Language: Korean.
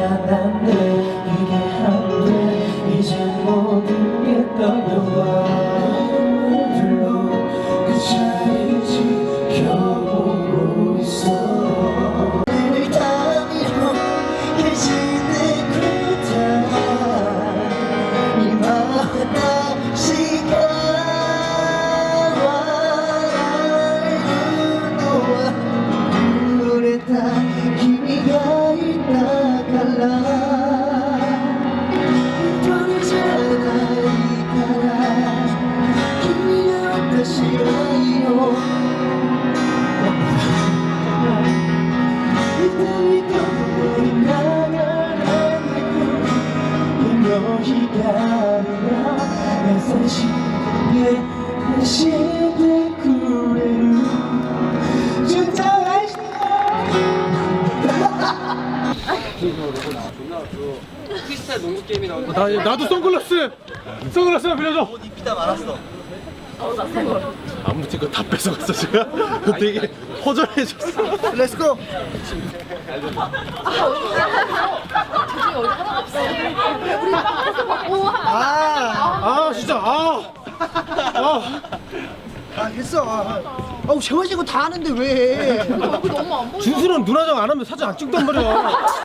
미안한데 이게 안돼 이제 모든 게 떠나와 눈물들로 그 자리를 지켜보고 있어. 늘 담이로 계시는 그대 이 마음 시간 너와 눈물에 다 크리스탈 농구 게임이 나오는데 나, 나도 선글라스! 선글라스 하나 빌려줘! 이따 말았어 아무튼 그거 다 뺏어갔어 지금. 되게 허전해졌어. 렛츠고 아, 아 진짜 아, 아. 아 됐어. 아, 아우 재원 씨거 다 아는데 왜? 준수는 눈화장 안 하면 사진 안 찍단 말이야